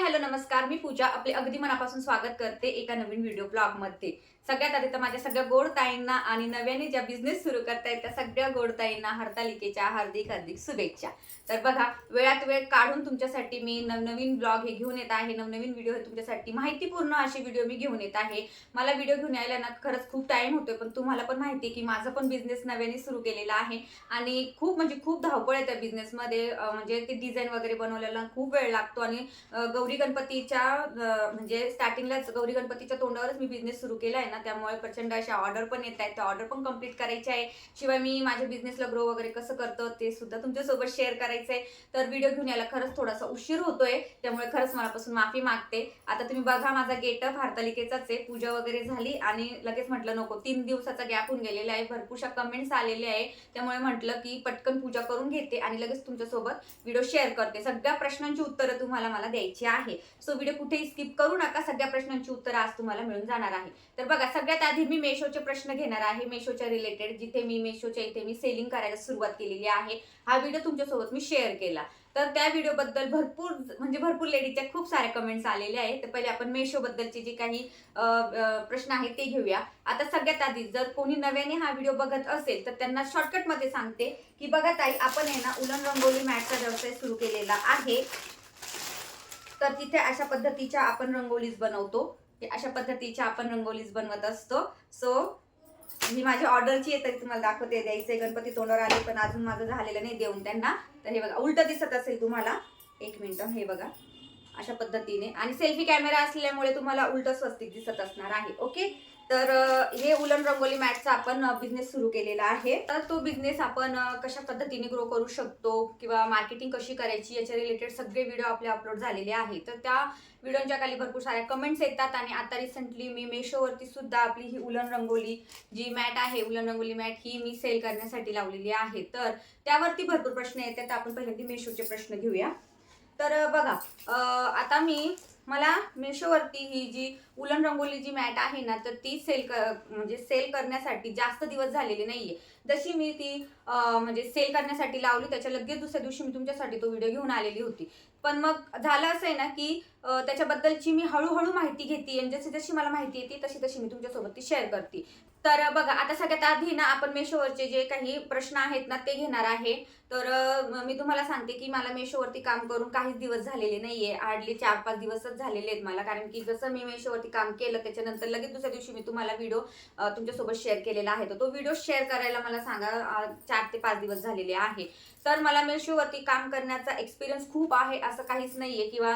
Hello नमस्कार. मी पूजा. आपले अगदी मनापासून स्वागत करते एका नवीन व्हिडिओ ब्लॉगमध्ये. सगळ्यात आधी तर माझ्या सगळ्या गोड ताईंना आणि नव्याने ज्या बिझनेस सुरू करतायत त्या सगळ्या गोड ताईंना हरतालिकेच्या हार्दिक हार्दिक शुभेच्छा. तर बघा वेळात वेळ काढून तुमच्यासाठी मी नवनवीन ब्लॉग हे घेऊन येत आहे. नवनवीन व्हिडिओ हे तुमच्यासाठी माहितीपूर्ण असे व्हिडिओ मी घेऊन येत आहे. मला व्हिडिओ घेऊन यायला ना खरंच खूप टाइम होतोय पण तुम्हाला पण माहिती आहे की माझं पण बिझनेस नव्याने सुरू केलेला आहे. आणि खूप म्हणजे खूप धावपळ आहे त्या बिझनेसमध्ये म्हणजे ते डिझाईन वगैरे बनवलेला खूप वेळ लागतो आणि गौरी गौरी गणपतीच्या म्हणजे स्टार्टिंगलाच गौरी गणपतीच्या तोंडावरच मी बिझनेस सुरू केला आहे ना त्यामुळे प्रचंड अशा ऑर्डर पण येत आहेत. त्या ऑर्डर पण कंप्लीट करायच्या आहे. शिवाय मी माझ्या बिझनेसला ग्रो वगैरे कसं करतो ते सुद्धा तुमच्यासोबत शेअर करायचं आहे तर व्हिडिओ घेऊन यायला खरंच थोडासा उशीर होतोय त्यामुळे खरंच मनापासून माफी मागते. आता तुम्ही बघा माझा गेटअप हारतालिकेचाच आहे. पूजा वगैरे झाली आणि लगेच म्हटलं नको तीन दिवसाचा गॅप होऊन गेलेला आहे. भरपूरशा कमेंट्स आलेले आहे. त्यामुळे म्हटलं की पटकन पूजा करून घेते आणि लगेच तुमच्यासोबत व्हिडिओ शेअर करते. सगळ्या प्रश्नांची उत्तरं तुम्हाला मला द्यायची आहे. सो व्हिडिओ कुठेही स्किप करू नका. सगळ्या प्रश्नांची उत्तरं आज तुम्हाला मिळून जाणार आहे. तर बघा सगळ्यात आधी मी मेशोचे प्रश्न घेणार आहे. मेशोच्या रिलेटेड जिथे मी मेशोच्या इथे मी सेलिंग करायला सुरुवात केलेली आहे. हा व्हिडिओ तुमच्यासोबत मी शेअर केला. तर त्या व्हिडिओ बद्दल भरपूर म्हणजे भरपूर लेडीजच्या खूप साऱ्या कमेंट्स आलेल्या आहेत. तर पहिले आपण मेशोबद्दलचे जे काही प्रश्न आहेत ते घेऊया. आता सगळ्यात आधी जर कोणी नव्याने हा व्हिडिओ बघत असेल तर त्यांना शॉर्टकटमध्ये सांगते की बघा ताई आपण आहे ना उलन रंगोली मॅटचा व्यवसाय सुरू केलेला आहे. तर तिथे अशा पद्धतीच्या आपण रंगोलीज बनवतो. अशा पद्धतीच्या आपण रंगोलीज बनवत असतो. सो ही माझ्या ऑर्डरची आहे तरी तुम्हाला दाखवते. द्यायचंय गणपती तोंडावर आले पण अजून माझं झालेलं नाही देऊन त्यांना. तर हे बघा उलट दिसत असेल तुम्हाला. एक मिनिट हे बघा. अशा पद्धतीने. आणि सेल्फी कॅमेरा असल्यामुळे तुम्हाला उलट स्वस्तिक दिसत असणार आहे ओके? तर हे उलन रंगोली मॅटचा आपण बिझनेस सुरू केलेला आहे. तर तो बिझनेस आपण कशा पद्धतीने ग्रो करू शकतो किंवा मार्केटिंग कशी करायची याच्या रिलेटेड सगळे व्हिडिओ आपले अपलोड झालेले आहेत. तर त्या व्हिडिओच्या खाली भरपूर साऱ्या कमेंट्स येतात आणि आता रिसेंटली मी मेशोवरती सुद्धा आपली ही उलन रंगोली जी मॅट आहे उलन रंगोली मॅट ही मी सेल करण्यासाठी लावलेली आहे. तर त्यावरती भरपूर प्रश्न येतात. तर आपण पहिल्यांदा मेशोचे प्रश्न घेऊया. तर बघा आता मी मला मेशोवरती ही जी उलन रंगोली जी मॅट आहे ना तर ती सेल कर म्हणजे सेल करण्यासाठी जास्त दिवस झालेली नाहीये. जशी मी ती म्हणजे सेल करण्यासाठी लावली त्याच्या लगेच दुसऱ्या दिवशी मी तुमच्यासाठी तो व्हिडिओ घेऊन आलेली होती. पण मग झालं असं आहे ना की त्याच्याबद्दलची मी हळूहळू माहिती घेते आणि जशी जशी मला माहिती येते तशी तशी मी तुमच्यासोबत ती शेअर करते. तर बघा आता सगळ्यात आधी ना आपण मेशोवरचे जे काही प्रश्न आहेत ना ते घेणार आहे. तर मी तुम्हाला सांगते की मला मेशोवरती काम करून काहीच दिवस झालेले नाहीये. हार्डली चार पाच दिवसच झालेले आहेत मला. कारण की जसं मी मेशोवरती काम केलं त्याच्यानंतर लगेच दुसऱ्या दिवशी मी तुम्हाला व्हिडिओ तुमच्यासोबत शेअर केलेला आहे. तर तो व्हिडिओ शेअर करायला मला सांगा चार ते पाच दिवस झालेले आहे. तर मला मेशोवरती काम करण्याचा एक्सपिरियन्स खूप आहे असं काहीच नाहीये किंवा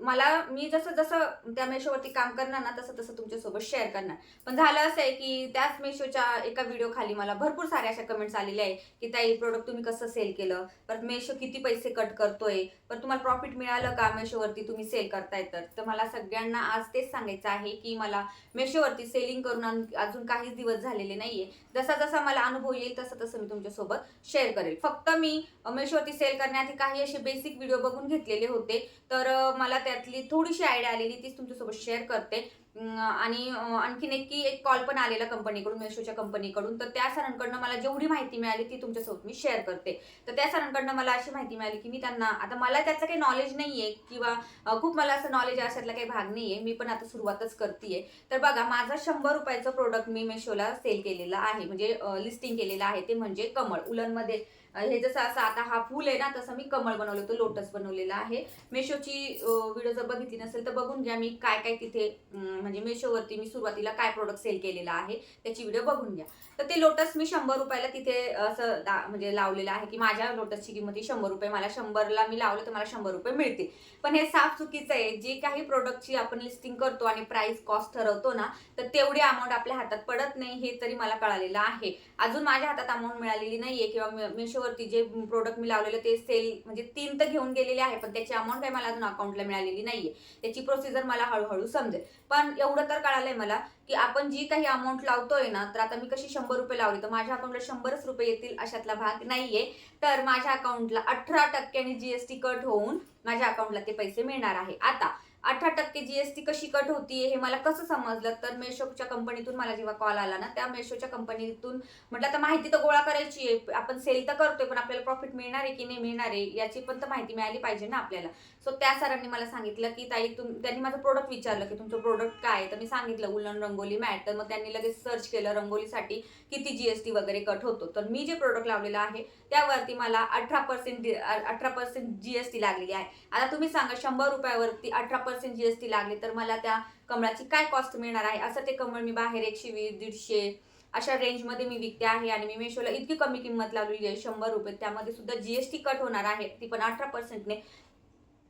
मला मी जसं जसं त्या मेशोवरती काम करणार ना तसं तसं तुमच्यासोबत शेअर करणार. पण झालं असं आहे की त्याच मेशोच्या एका व्हिडिओ खाली मला भरपूर साऱ्या अशा कमेंट्स आलेल्या आहे की ताई प्रोडक्ट तुम्ही कसं सेल केलं? परत मेशो किती पैसे कट करतोय? पण तुम्हाला प्रॉफिट मिळालं का मेशोवरती तुम्ही सेल करताय तर? तर मला सगळ्यांना आज तेच सांगायचं आहे की मला मेशोवरती सेलिंग करून अजून काहीच दिवस झालेले नाहीये. जसा जसा मला अनुभव येईल तसं तसं मी तुमच्यासोबत शेअर करेल. फक्त मी मेशोवरती सेल करण्याआधी काही असे बेसिक व्हिडिओ बघून घेतलेले होते. तर मला त्यातली थोडीशी आयडिया आलेली तीच तुमच्यासोबत शेअर करते. आणि आणखीन एक की एक कॉल पण आलेला कंपनीकडून मेशोच्या कंपनीकडून तर त्या सरांकडनं मला जेवढी माहिती मिळाली ती तुमच्यासोबत मी शेअर करते. तर त्या सरांकडनं मला अशी माहिती मिळाली की मी त्यांना आता मला त्याचं काही नॉलेज नाही आहे किंवा खूप मला असं नॉलेज अशातला काही भाग नाही आहे मी पण आता सुरुवातच करते तर बघा माझा शंभर रुपयाचं प्रोडक्ट मी मेशोला सेल केलेलं आहे. म्हणजे लिस्टिंग केलेलं आहे ते म्हणजे कमळ. उलनमध्ये हे जसं असं आता हा फुल आहे ना तसं मी कमळ बनवलं होतं लोटस बनवलेला आहे. मेशोची व्हिडिओ जर बघितली नसेल तर बघून घ्या मी काय काय तिथे म्हणजे मेशोवरती मी सुरुवातीला काय प्रोडक्ट सेल केलेला आहे त्याची व्हिडिओ बघून घ्या. तर ते लोटस मी शंभर रुपयाला तिथे असं दा- म्हणजे लावलेलं आहे की माझ्या लोटसची किंमत ही शंभर रुपये मला शंभरला मी लावलं तर मला शंभर रुपये मिळतील. पण हे साफ चुकीचं आहे जे काही प्रोडक्टची आपण लिस्टिंग करतो आणि प्राइस कॉस्ट ठरवतो ना तर तेवढी अमाऊंट आपल्या हातात पडत नाही हे तरी मला कळालेलं आहे. अजून माझ्या हातात अमाऊंट मिळालेली नाहीये किंवा मेशो वरती जे प्रोडक्ट मी लावलेलं ते सेल म्हणजे तीन तर घेऊन गेलेले आहे पण त्याची अमाऊंट काही मला अजून अकाउंटला मिळालेली नाहीये. त्याची प्रोसिजर मला हळूहळू समजेल. पण एवढं तर कळालंय मला की आपण जी काही अमाऊंट लावतोय ना तर आता मी कशी शंभर रुपये लावली तर माझ्या अकाउंटला शंभरच रुपये येतील अशातला भाग नाहीये. तर माझ्या अकाउंटला अठरा टक्क्यांनी जीएसटी कट होऊन माझ्या अकाउंटला ते पैसे मिळणार आहे. आता अठरा टक्के जीएसटी कशी कट होतीये हे मला कसं समजलं? तर मेशोच्या कंपनीतून मला जेव्हा कॉल आला ना त्या मेशोच्या कंपनीतून म्हटलं आता माहिती तर गोळा करायची आहे आपण सेल तर करतोय पण आपल्याला प्रॉफिट मिळणार आहे की नाही मिळणार आहे याची पण तर माहिती मिळाली पाहिजे ना आपल्याला. सो त्या सरांनी मला सांगितलं की ताई तुम त्यांनी माझं प्रोडक्ट विचारलं की तुमचं प्रोडक्ट काय तर मी सांगितलं उलन रंगोली मॅट तर मग त्यांनी लगेच सर्च केलं रंगोलीसाठी किती जी एस टी वगैरे कट होतो. तर मी जे प्रोडक्ट लावलेलं आहे त्यावरती मला अठरा पर्सेंट अठरा पर्सेंट जी एस टी लागलेली आहे. आता तुम्ही सांगा शंभर रुपयावरती अठरा पर्सेंट जी एस टी लागली तर मला त्या कमळाची काय कॉस्ट मिळणार आहे? असं ते कमळ मी बाहेर एकशे वीस दीडशे अशा रेंजमध्ये मी विकते आहे आणि मी मेशोला इतकी कमी किंमत लावलेली आहे शंभर रुपये. त्यामध्ये सुद्धा जीएसटी कट होणार आहे. ती पण अठरा पर्सेंटने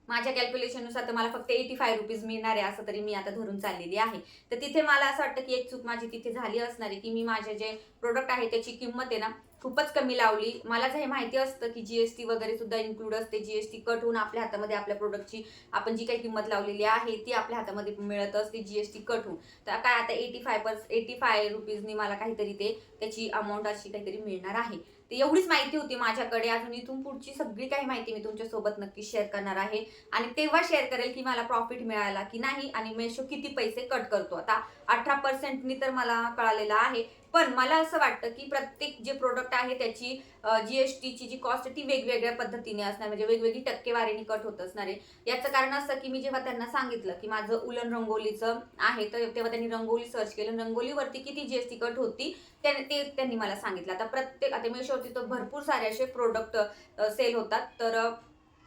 माझ्या कॅल्क्युलेशननुसार तर मला फक्त एटी फाय रुपीज मिळणार आहे असं तरी मी आता धरून चाललेली आहे. तर तिथे मला असं वाटतं की एक चूक माझी तिथे झाली असणार आहे की मी माझे जे प्रोडक्ट आहे त्याची किंमत आहे ना खूपच कमी लावली. मला जर हे माहिती असतं की जीएसटी वगैरे सुद्धा इन्क्लूड असते जीएसटी कट होऊन आपल्या हातामध्ये आपल्या प्रोडक्टची आपण जी काही किंमत लावलेली आहे ती आपल्या हातामध्ये मिळत असते जीएसटी कट होऊन. तर काय आता eighty five purse eighty five रुपीजनी मला काहीतरी ते त्याची अमाऊंट अशी काहीतरी मिळणार आहे. तर एवढीच माहिती होती माझ्याकडे. अजून इथून पुढची सगळी काही माहिती मी तुमच्यासोबत नक्की शेअर करणार आहे. आणि तेव्हा शेअर करेल की मला प्रॉफिट मिळाला की नाही आणि मेशो किती पैसे कट करतो. आता अठरा पर्सेंटनी तर मला कळालेलं आहे. पण मला असं वाटतं की प्रत्येक जे प्रोडक्ट आहे त्याची जीएसटीची जी कॉस्ट आहे ती वेगवेगळ्या पद्धतीने असणार. म्हणजे वेगवेगळी टक्केवारीने कट होत असणार आहे. याचं कारण असं की मी जेव्हा त्यांना सांगितलं की माझं उलन रंगोलीचं आहे तर तेव्हा त्यांनी रंगोली सर्च केलं. रंगोलीवरती किती जीएसटी कट होती त्याने ते त्यांनी मला सांगितलं. आता प्रत्येक आता मेशोवरती तर भरपूर सारे असे प्रोडक्ट सेल होतात. तर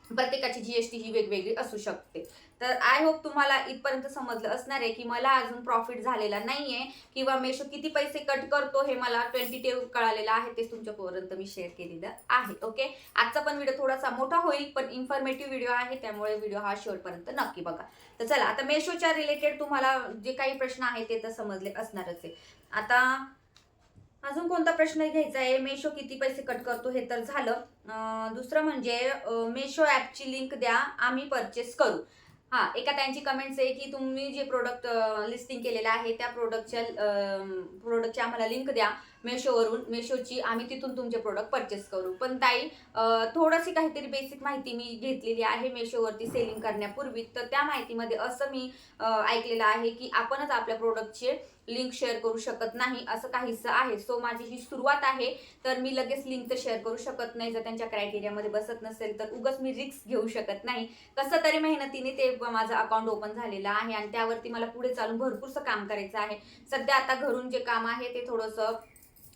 प्रत्येकाची जीएसटी ही वेगवेगळी असू शकते. तर आय होप तुम्हाला इथपर्यंत समजलं असणार आहे की मला अजून प्रॉफिट झालेला नाहीये किंवा मेशो किती पैसे कट करतो हे मला ट्वेंटी टेव कळालेलं आहे तेच तुमच्यापर्यंत मी शेअर केलेलं आहे ओके आजचा पण व्हिडिओ थोडासा मोठा होईल पण इन्फॉर्मेटिव्ह व्हिडिओ आहे त्यामुळे व्हिडिओ हा शेवटपर्यंत नक्की बघा. तर चला आता मेशोच्या रिलेटेड तुम्हाला जे काही प्रश्न आहे ते तर समजले असणारच आहे. आता अजून कोणता प्रश्न घ्यायचा आहे? मेशो किती पैसे कट करतो हे तर झालं. दुसरं म्हणजे मेशो ॲपची लिंक द्या आम्ही परचेस करू. हां एका त्यांची कमेंट्स आहे की तुम्ही जे प्रोडक्ट लिस्टिंग केलेलं आहे त्या प्रोडक्टच्या प्रोडक्टची आम्हाला लिंक द्या मेशोवरून मेशोची आम्ही तिथून तुमचे प्रोडक्ट परचेस करू. पण ताई थोडीशी काहीतरी बेसिक माहिती मी घेतलेली आहे मेशोवरती सेलिंग करण्यापूर्वी. तर त्या माहितीमध्ये असं मी ऐकलेलं आहे की आपणच आपल्या प्रोडक्टचे लिंक शेअर करू शकत नाही असं काहीसं आहे. सो माझी ही सुरुवात आहे. तर मी लगेच लिंक तर शेअर करू शकत नाही. जर त्यांच्या क्रायटेरियामध्ये बसत नसेल तर उगाच मी रिस्क घेऊ शकत नाही. कसं तरी मेहनतीने ते माझं अकाउंट ओपन झालेलं आहे आणि त्यावरती मला पुढे चालून भरपूरसं काम करायचं आहे. सध्या आता घरून जे काम आहे ते थोडंसं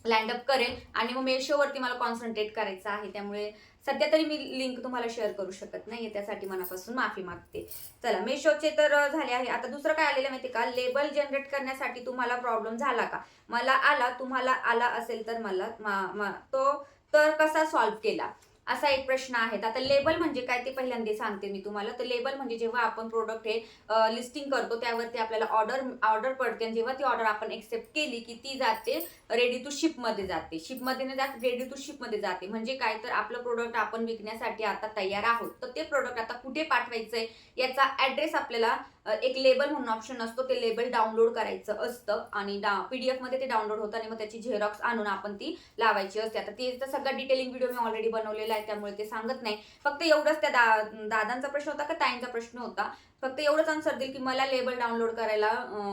लँडअप करेल आणि मग मेशोवरती मला कॉन्सन्ट्रेट करायचं आहे. त्यामुळे सध्या तरी मी लिंक तुम्हाला शेअर करू शकत नाही त्यासाठी मनापासून माफी मागते. चला मेशोचे तर झाले आहे. आता दुसरं काय आलेलं माहिती का? लेबल जनरेट करण्यासाठी तुम्हाला प्रॉब्लेम झाला का? मला आला तुम्हाला आला असेल तर मला मा- मा- तो तर कसा सॉल्व्ह केला? असा एक प्रश्न आहे. आता लेबल म्हणजे काय ते पहिल्यांदा सांगते मी तुम्हाला. तर लेबल म्हणजे जेव्हा आपण प्रोडक्ट हे लिस्टिंग करतो त्यावरती आपल्याला ऑर्डर ऑर्डर पडते. आणि जेव्हा ती ऑर्डर आपण एक्सेप्ट केली की ती जाते रेडी टू शिपमध्ये जाते. शिपमध्ये नाही जात रेडी टू शिपमध्ये जाते. म्हणजे काय तर आपलं प्रोडक्ट आपण विकण्यासाठी आता तयार आहोत. तर ते प्रोडक्ट आता कुठे पाठवायचंय? याचा ऍड्रेस आपल्याला एक लेबल म्हणून ऑप्शन असतो. ते लेबल डाउनलोड करायचं असतं आणि डा पीडीएफमध्ये ते डाउनलोड होतं आणि मग त्याची झेरॉक्स आणून आपण ती लावायची असते. आता ते सगळं डिटेलिंग व्हिडिओ मी ऑलरेडी बनवलेला आहे त्यामुळे ते सांगत नाही. फक्त एवढंच त्या दा दादांचा प्रश्न होता का ताईंचा प्रश्न होता? फक्त एवढंच आन्सर देईल की मला लेबल डाउनलोड करायला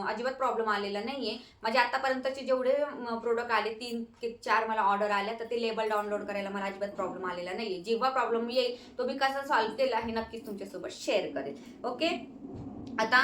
अजिबात प्रॉब्लेम आलेला नाही आहे माझे आतापर्यंतचे जेवढे प्रोडक्ट आले तीन ते चार मला ऑर्डर आल्या तर ते लेबल डाउनलोड करायला मला अजिबात प्रॉब्लेम आलेला नाही आहे जेव्हा प्रॉब्लेम येईल तो मी कसा सॉल्व्ह केला हे नक्कीच तुमच्यासोबत शेअर करेल. ओके आता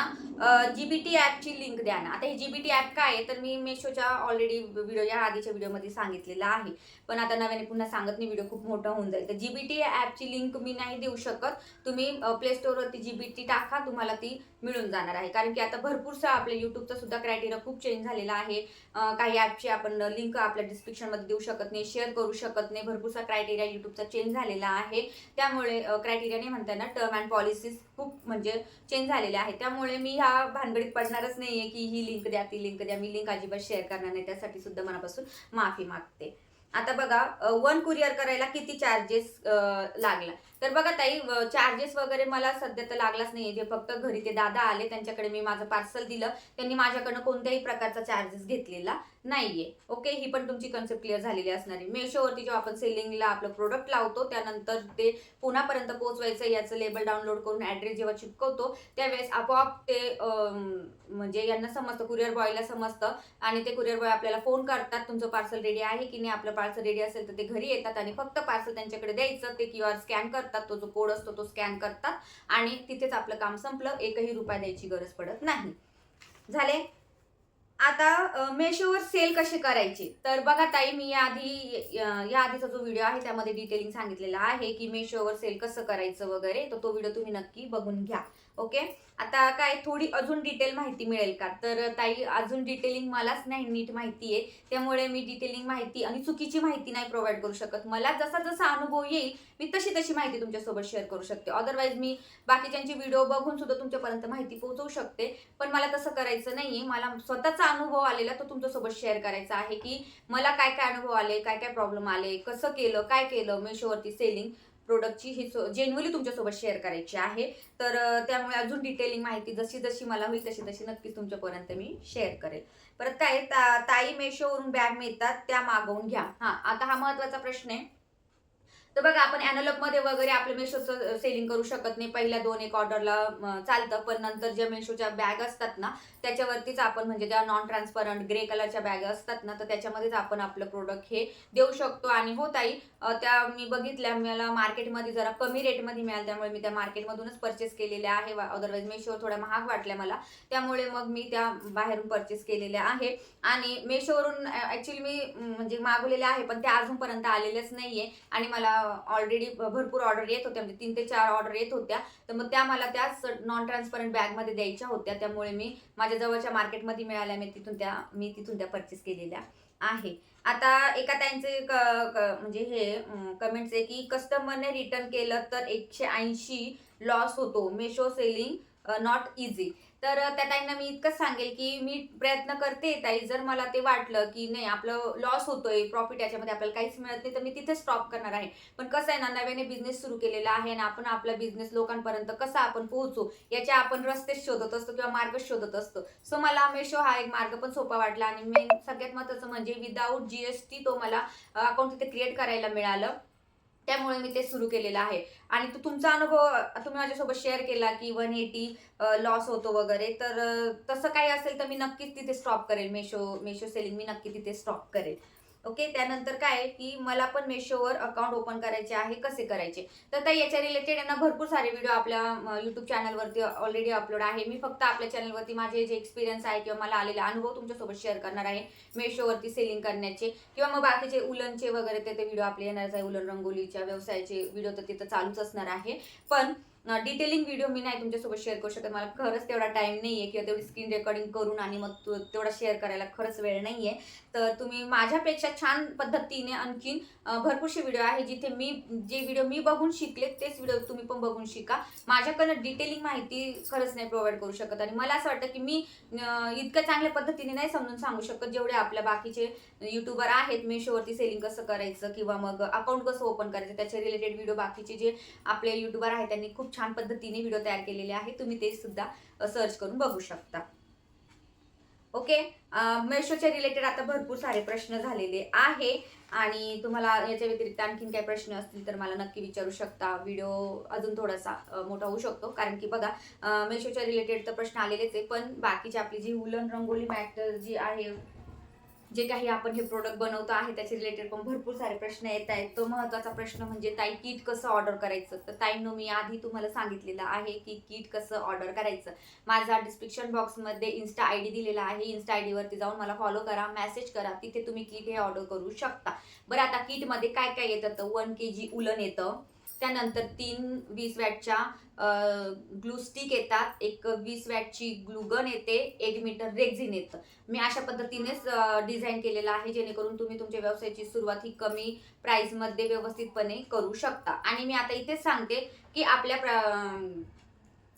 जीबीटी ॲपची लिंक द्या ना. आता हे जीबीटी ॲप काय आहे? तर मी मेशोच्या ऑलरेडी व्हिडिओ या आधीच्या व्हिडिओमध्ये सांगितलेलं आहे. पण आता नव्याने पुन्हा सांगत नाही व्हिडिओ खूप मोठा होऊन जाईल. तर जीबीटी ॲपची लिंक मी नाही देऊ शकत. तुम्ही प्ले स्टोअरवरती टी टाका. तुम्हाला ती मिळून जाणार आहे. कारण की आता भरपूरसा आपल्या युट्यूबचा सुद्धा क्रायटेरिया खूप चेंज झालेला आहे. काही ॲपची आपण लिंक आपल्या डिस्क्रिप्शनमध्ये देऊ शकत नाही शेअर करू शकत नाही. भरपूरसा क्रायटेरिया युट्यूबचा चेंज झालेला आहे. त्यामुळे क्रायटेरिया नाही म्हणता येणार. टर्म अँड पॉलिसीज खूप म्हणजे चेंज झालेल्या आहेत. त्यामुळे मी ह्या भानगडीत पडणारच नाहीये की ही लिंक द्या ती लिंक द्या. मी लिंक अजिबात शेअर करणार नाही. त्यासाठी सुद्धा मनापासून माफी मागते. आता बघा वन कुरिअर करायला किती चार्जेस लागला? तर बघा ताई चार्जेस वगैरे मला सध्या तर लागलाच नाहीये. जे फक्त घरी ते दादा आले त्यांच्याकडे मी माझं पार्सल दिलं. त्यांनी माझ्याकडनं कोणत्याही प्रकारचा चार्जेस घेतलेला. नाहीये. ओके ही पण तुमची कन्सेप्ट क्लिअर झालेली असणार. आहे मेशोवरती जेव्हा आपण सेलिंगला आपलं प्रोडक्ट लावतो त्यानंतर ते पुण्यापर्यंत पोहोचवायचं याचं लेबल डाउनलोड करून ऍड्रेस जेव्हा चिपकवतो त्यावेळेस आपोआप ते म्हणजे यांना समजतं कुरिअर बॉयला समजतं आणि ते कुरिअर बॉय आपल्याला फोन करतात तुमचं पार्सल रेडी आहे की नाही आपलं पार्सल रेडी असेल तर ते घरी येतात आणि फक्त पार्सल त्यांच्याकडे द्यायचं ते क्यू आर स्कॅन करतात तो जो कोड असतो तो स्कॅन करतात आणि तिथेच आपलं काम संपलं एकही रुपया द्यायची गरज पडत नाही. झाले? आता मेशोवर सेल कसे करायचे? तर बघा ताई मी याआधी अ, या आधीचा जो व्हिडिओ आहे त्यामध्ये डिटेलिंग सांगितलेलं आहे की मेशोवर सेल कसं करायचं वगैरे तर तो व्हिडिओ तुम्ही नक्की बघून घ्या. ओके? आता काय थोडी अजून डिटेल माहिती मिळेल का? तर ताई अजून डिटेलिंग मलाच नाही नीट माहिती आहे त्यामुळे मी डिटेलिंग माहिती आणि चुकीची माहिती नाही प्रोव्हाइड करू शकत. मला जसा जसा अनुभव येईल मी तशी तशी माहिती तुमच्यासोबत शेअर करू शकते. अदरवाईज मी बाकीच्यांची व्हिडिओ बघून सुद्धा तुमच्यापर्यंत माहिती पोहोचवू शकते. पण मला तसं करायचं नाहीये. मला स्वतःचा अनुभव आलेला तो तुमच्यासोबत शेअर करायचा आहे की मला काय काय अनुभव आले काय काय प्रॉब्लेम आले कसं केलं काय केलं मेशोवरती सेलिंग प्रोडक्टची ही जेन्युअली तुमच्यासोबत शेअर करायची आहे. तर त्यामुळे अजून डिटेलिंग माहिती जशी जशी मला होईल तशी तशी नक्कीच तुमच्यापर्यंत मी शेअर करेल. परत काय ता- ताई मेशोवरून बॅग मिळतात त्या मागवून घ्या. हा आता हा महत्त्वाचा प्रश्न आहे. तर बघा आपण अॅनलॉगमध्ये वगैरे आपलं मेशोचं सेलिंग करू शकत नाही. पहिल्या दोन एक ऑर्डरला चालतं. पण नंतर ज्या मेशोच्या बॅग असतात ना त्याच्यावरतीच आपण म्हणजे ज्या नॉन ट्रान्सपरंट ग्रे कलरच्या बॅग असतात ना तर त्याच्यामध्येच आपण आपलं प्रोडक्ट हे देऊ शकतो. आणि हो ताई त्या मी बघितल्या. मला मार्केटमध्ये जरा कमी रेटमध्ये मिळालं. त्यामुळे मी त्या मार्केटमधूनच परचेस केलेल्या आहे. अदरवाईज मेशोवर थोड्या महाग वाटल्या मला. त्यामुळे मग मी त्या बाहेरून परचेस केलेल्या आहे. आणि मेशोवरून ॲक्च्युली मी म्हणजे मागवलेल्या आहे पण त्या अजूनपर्यंत आलेल्याच नाहीये. आणि मला ऑलरेडी भरपूर ऑर्डर येत होत्या. म्हणजे तीन ते चार ऑर्डर येत होत्या. तर मग त्या मला त्याच नॉन ट्रान्सपरंट बॅगमध्ये द्यायच्या होत्या. त्यामुळे मी माझ्या जवळच्या मार्केटमध्ये मिळाल्या. मी तिथून त्या मी तिथून त्या परचेस केलेल्या आहे. आता एका त्यांचे क- क- म्हणजे हे कमेंट्स आहे की कस्टमरने रिटर्न केलं तर एकशे ऐंशी लॉस होतो. मेशो सेलिंग नॉट इझी तर त्या ताईंना मी इतकंच सांगेल की मी प्रयत्न करते ताई जर मला ते वाटलं की नाही आपलं लॉस होतोय प्रॉफिट याच्यामध्ये आपल्याला काहीच मिळत नाही तर मी तिथे स्टॉप करणार आहे. पण कसं आहे ना नव्याने बिझनेस सुरू केलेला आहे आणि आपण आपला बिझनेस लोकांपर्यंत कसा आपण पोहोचू याचे आपण रस्ते शोधत असतो किंवा मार्ग शोधत असतो. सो मला मेशो हा एक मार्ग पण सोपा वाटला आणि मेन सगळ्यात महत्त्वाचं म्हणजे विदाऊट जीएसटी तो मला अकाउंट तिथे क्रिएट करायला मिळालं. त्यामुळे मी ते सुरू केलेलं आहे. आणि तो तुमचा अनुभव तुम्ही माझ्यासोबत शेअर केला की वन एटी लॉस होतो वगैरे तर तसं काही असेल तर मी नक्कीच तिथे स्टॉप करेल. मेशो मेशो सेलिंग मी नक्की तिथे स्टॉप करेल. ओके त्यानंतर काय आहे की मला पण मेशोवर अकाउंट ओपन करायचे आहे कसे करायचे? तर त्या याच्या रिलेटेड यांना भरपूर सारे व्हिडिओ आपल्या युट्यूब चॅनलवरती ऑलरेडी अपलोड आहे. मी फक्त आपल्या चॅनलवरती माझे जे एक्सपिरियन्स आहे किंवा मला आलेले अनुभव तुमच्यासोबत शेअर करणार आहे मेशोवरती सेलिंग करण्याचे. किंवा मग बाकीचे उलनचे वगैरे ते ते व्हिडिओ आपले येणार आहे उलन रंगोलीच्या व्यवसायाचे व्हिडिओ तर तिथं चालूच असणार आहे. पण डिटेलिंग व्हिडिओ मी नाही तुमच्यासोबत शेअर करू शकत. मला खरंच तेवढा टाईम नाही आहे किंवा तेवढी स्क्रीन रेकॉर्डिंग करून आणि मग तेवढा शेअर करायला खरंच वेळ नाही आहे तर तुम्ही माझ्यापेक्षा छान पद्धतीने आणखीन भरपूरसे व्हिडिओ आहे जिथे मी जे व्हिडिओ मी बघून शिकले तेच व्हिडिओ तुम्ही पण बघून शिका. माझ्याकडनं डिटेलिंग माहिती खरंच नाही प्रोव्हाइड करू शकत. आणि मला असं वाटतं की मी इतक्या चांगल्या पद्धतीने नाही समजून सांगू शकत जेवढे आपल्या बाकीचे युट्यूबर आहेत मेशोवरती सेलिंग कसं करायचं किंवा मग अकाउंट कसं ओपन करायचं त्याच्या रिलेटेड व्हिडिओ बाकीचे जे आपले युट्यूबर आहेत त्यांनी खूप छान पद्धतीने व्हिडिओ तयार केलेले आहेत. तुम्ही ते सुद्धा सर्च करून बघू शकता. ओके मेशोच्या रिलेटेड आता भरपूर सारे प्रश्न झालेले आहे. आणि तुम्हाला याच्या व्यतिरिक्त आणखीन काही प्रश्न असतील तर मला नक्की विचारू शकता. व्हिडिओ अजून थोडासा मोठा होऊ शकतो. कारण की बघा मेशोच्या रिलेटेड तर प्रश्न आलेलेच आहे पण बाकीची आपली जी उलन रंगोली मॅटर जी आहे जे काही आपण हे प्रोडक्ट बनवतो आहे त्याचे रिलेटेड पण भरपूर सारे प्रश्न येत आहेत. तो महत्त्वाचा प्रश्न म्हणजे ताई किट कसं ऑर्डर करायचं? तर ताईंनो मी आधी तुम्हाला सांगितलेलं आहे की किट कसं ऑर्डर करायचं. माझा डिस्क्रिप्शन बॉक्समध्ये इन्स्टा आय डी दिलेला आहे. इन्स्टा आय डीवरती जाऊन मला फॉलो करा मेसेज करा. तिथे तुम्ही किट हे ऑर्डर करू शकता. बरं आता किटमध्ये काय काय येतं? तर वन के जी उलन येतं. त्यानंतर तीन वीस वॅटच्या ग्लू स्टिक येतात. एक वीस वॅटची ग्लूगन येते. एक मीटर रेक्झिन येतं. मी अशा पद्धतीनेच डिझाईन केलेलं आहे जेणेकरून तुम्ही तुमच्या व्यवसायाची सुरुवात ही कमी प्राईजमध्ये व्यवस्थितपणे करू शकता. आणि मी आता इथेच सांगते की आपल्या प्र-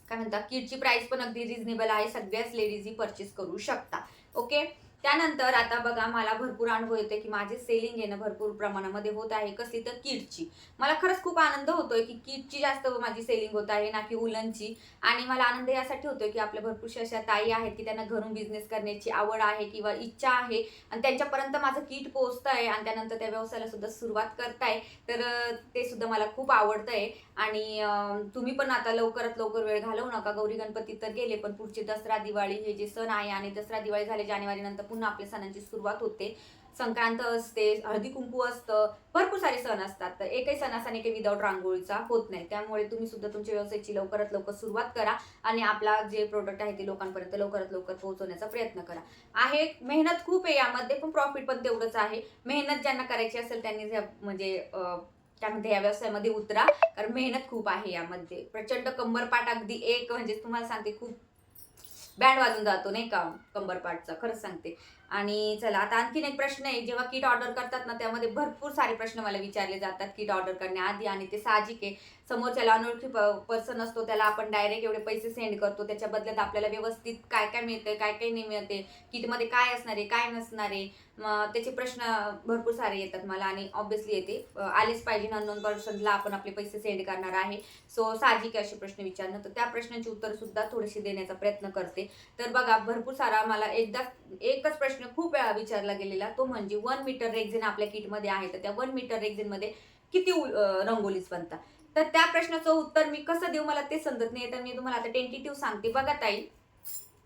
काय म्हणतात किटची प्राइस पण अगदी रिझनेबल आहे. सगळ्याच लेडीज ही परचेस करू शकता. ओके? त्यानंतर आता बघा मला भरपूर अनुभव येतोय की माझे सेलिंग येणं भरपूर प्रमाणामध्ये होत आहे कसली तर किटची. मला खरंच खूप आनंद होतोय की किटची जास्त माझी सेलिंग होत आहे ना की उलनची. आणि मला आनंद यासाठी होतोय की आपल्या भरपूरशा अशा ताई आहेत की त्यांना घरून बिझनेस करण्याची आवड आहे किंवा इच्छा आहे. आणि त्यांच्यापर्यंत माझं किट पोहोचत आहे आणि त्यानंतर त्या व्यवसायाला सुद्धा सुरुवात करताय. तर ते सुद्धा मला खूप आवडतंय. आणि तुम्ही पण आता लवकरात लवकर वेळ घालवू नका. गौरी गणपती तर गेले पण पुढचे दसरा दिवाळी हे जे सण आहे आणि दसरा दिवाळी झाले जानेवारी नंतर पुन्हा आपल्या सणांची सुरुवात होते. संक्रांत असते हळदी कुंकू असतं भरपूर सारे सण असतात. तर एकही सण काही की विदाऊट रांगोळीचा होत नाही. त्यामुळे तुम्ही सुद्धा तुमच्या व्यवसायाची लवकरात लवकर सुरुवात करा आणि आपला जे प्रोडक्ट आहे ते लोकांपर्यंत लवकरात लवकर पोहोचवण्याचा प्रयत्न करा. आहे मेहनत खूप आहे यामध्ये पण प्रॉफिट पण तेवढंच आहे. मेहनत ज्यांना करायची असेल त्यांनी म्हणजे अं, या व्यवसायामध्ये उतरा. कारण मेहनत खूप आहे यामध्ये. प्रचंड कंबरपाठ अगदी एक म्हणजे तुम्हाला सांगते खूप बँड वाजून जातो नाही का? कंबरपाठचा खरंच सांगते. आणि चला आता आणखीन एक प्रश्न आहे. जेव्हा किट ऑर्डर करतात ना त्यामध्ये भरपूर सारे प्रश्न मला विचारले जातात. किट ऑर्डर करण्याआधी आणि ते साहजिक आहे. समोरच्याला अनोळखी पर्सन असतो त्याला आपण डायरेक्ट एवढे पैसे सेंड करतो. त्याच्या बदल्यात आपल्याला व्यवस्थित काय काय मिळते काय काय नाही मिळते किटमध्ये काय असणार आहे काय नसणार आहे? मग त्याचे प्रश्न भरपूर सारे येतात मला आणि ऑब्विसली येते. आलेच पाहिजे अननोन पर्सनला आपण आपले पैसे सेंड करणार आहे. सो साहजिक आहे असे प्रश्न विचारणं. तर त्या प्रश्नांची उत्तर सुद्धा थोडीशी देण्याचा प्रयत्न करते. तर बघा भरपूर सारा मला एकदा एकच प्रश्न खूप वेळा विचारला गेलेला तो म्हणजे वन मीटर रेक्झिन आपल्या किटमध्ये आहे तर त्या वन मीटर रेक्झिनमध्ये किती उ- बनतात? तर त्या प्रश्नाचं उत्तर मी कसं देऊ मला ते समजत नाही तर मी तुम्हाला आता टेंटेटिव्ह सांगते. बघा ताई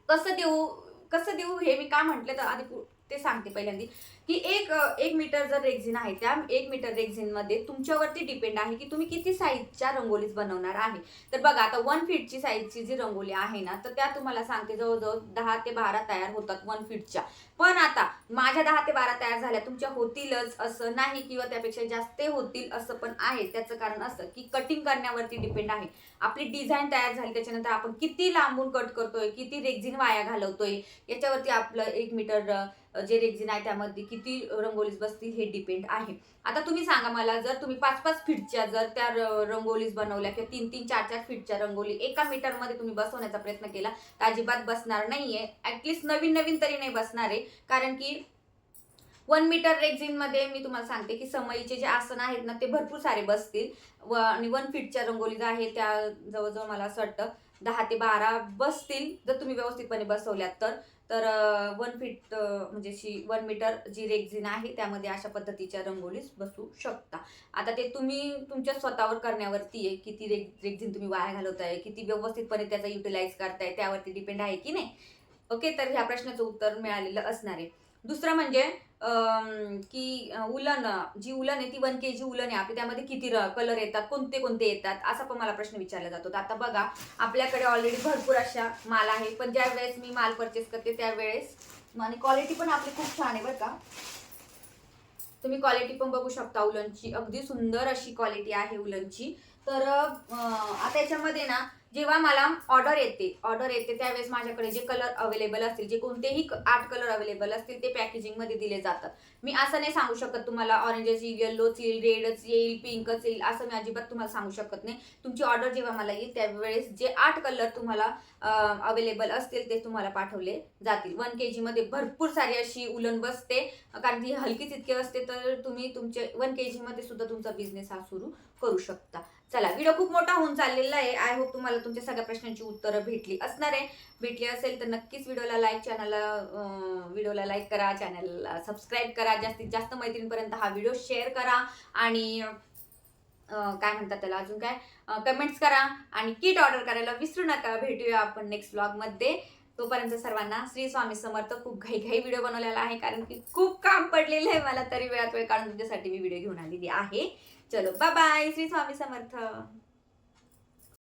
कसं देऊ कसं देऊ हे मी का म्हटलं तर आधी ते सांगते पहिल्यांदी. की एक एक मीटर जर रेक्झिन आहे त्या एक मीटर रेक्झिनमध्ये तुमच्यावरती डिपेंड आहे की तुम्ही किती साईजच्या रंगोलीज बनवणार आहे. तर बघा आता वन फीटची साईजची जी रंगोली आहे ना तर त्या तुम्हाला सांगते जवळजवळ दहा ते बारा तयार होतात वन फीटच्या पण आता माझ्या दहा ते बारा तयार झाल्या. तुमच्या होतीलच असं नाही किंवा त्यापेक्षा जास्त होतील असं पण आहे. त्याचं कारण असं की कटिंग करण्यावरती डिपेंड आहे. आपली डिझाईन तयार झाली त्याच्यानंतर आपण किती लांबून कट करतोय किती रेक्झिन वाया घालवतोय याच्यावरती आपलं एक मीटर जे रेक्झिन आहे त्यामध्ये किती रंगोलीज बसतील हे डिपेंड आहे. आता तुम्ही सांगा मला जर तुम्ही पाच पाच फीटच्या जर त्या र- रंगोलीज बनवल्या किंवा तीन तीन चार चार फीटच्या रंगोली एका मीटरमध्ये तुम्ही बसवण्याचा प्रयत्न केला तर अजिबात बसणार नाहीये. ऍटलिस्ट नवीन नवीन तरी नाही बसणार आहे. कारण की वन मीटर रेक्झिनमध्ये मी तुम्हाला सांगते की समईचे जे आसन आहेत ना ते भरपूर सारे बसतील. व आणि वन फीटच्या रंगोली ज्या आहेत त्या जवळजवळ मला असं वाटतं दहा ते बारा बसतील जर तुम्ही व्यवस्थितपणे बसवल्यात तर. तर वन फीट म्हणजे शी वन मीटर जी रेक्झिन आहे त्यामध्ये अशा पद्धतीच्या रंगोलीस बसू शकता. आता ते तुम्ही तुमच्या स्वतःवर करण्यावरती आहे किती रेग रेक्झिन तुम्ही वाया घालवताय किती व्यवस्थितपणे त्याचा युटिलाइज करताय त्यावरती डिपेंड आहे की नाही? ओके तर ह्या प्रश्नाचं उत्तर मिळालेलं असणार आहे. दुसरं म्हणजे की उलन जी उलन आहे ती वन के जी उलन आहे आपली त्यामध्ये किती कलर येतात कोणते कोणते येतात असा पण मला प्रश्न विचारला जातो. आता बघा आपल्याकडे ऑलरेडी भरपूर अशा माल आहे पण ज्या वेळेस मी माल परचेस करते त्यावेळेस आणि क्वालिटी पण आपली खूप छान आहे बरं का. तुम्ही क्वालिटी पण बघू शकता उलनची. अगदी सुंदर अशी क्वालिटी आहे उलनची. तर आता याच्यामध्ये ना जेव्हा मला ऑर्डर येते ऑर्डर येते त्यावेळेस माझ्याकडे जे कलर अवेलेबल असतील जे कोणतेही आठ कलर अवेलेबल असतील ते पॅकेजिंगमध्ये दिले जातात. मी असं नाही सांगू शकत तुम्हाला ऑरेंजच येईल येल्लोच येईल रेडच येईल पिंकच येईल असं मी अजिबात तुम्हाला सांगू शकत नाही. तुमची ऑर्डर जेव्हा मला येईल त्यावेळेस जे आठ कलर तुम्हाला अवेलेबल असतील ते तुम्हाला पाठवले जातील. वन के जीमध्ये भरपूर सारी अशी उलन बसते. कारण ती हलकीच इतकी असते तर तुम्ही तुमचे वन के जीमध्ये सुद्धा तुमचा बिझनेस हा सुरू करू शकता. चला व्हिडिओ खूप मोठा होऊन चाललेला आहे. आय होप तुम्हाला तुमच्या सगळ्या प्रश्नांची उत्तरं भेटली असणार आहे. भेटली असेल तर नक्कीच व्हिडिओला लाईक चॅनलला व्हिडिओला लाईक करा चॅनलला सबस्क्राईब करा. जास्तीत जास्त मैत्रिणीपर्यंत हा व्हिडिओ शेअर करा आणि काय म्हणतात त्याला अजून काय? कमेंट्स करा आणि किट ऑर्डर करायला विसरू नका. भेटूया आपण नेक्स्ट ब्लॉगमध्ये तोपर्यंत सर्वांना श्री स्वामी समर्थ. खूप घाई घाई व्हिडिओ बनवलेला आहे कारण की खूप काम पडलेलं आहे. मला तरी वेळात वेळ काढून तुमच्यासाठी मी व्हिडिओ घेऊन आलेली आहे. चलो बाय बाय श्री स्वामी समर्थ.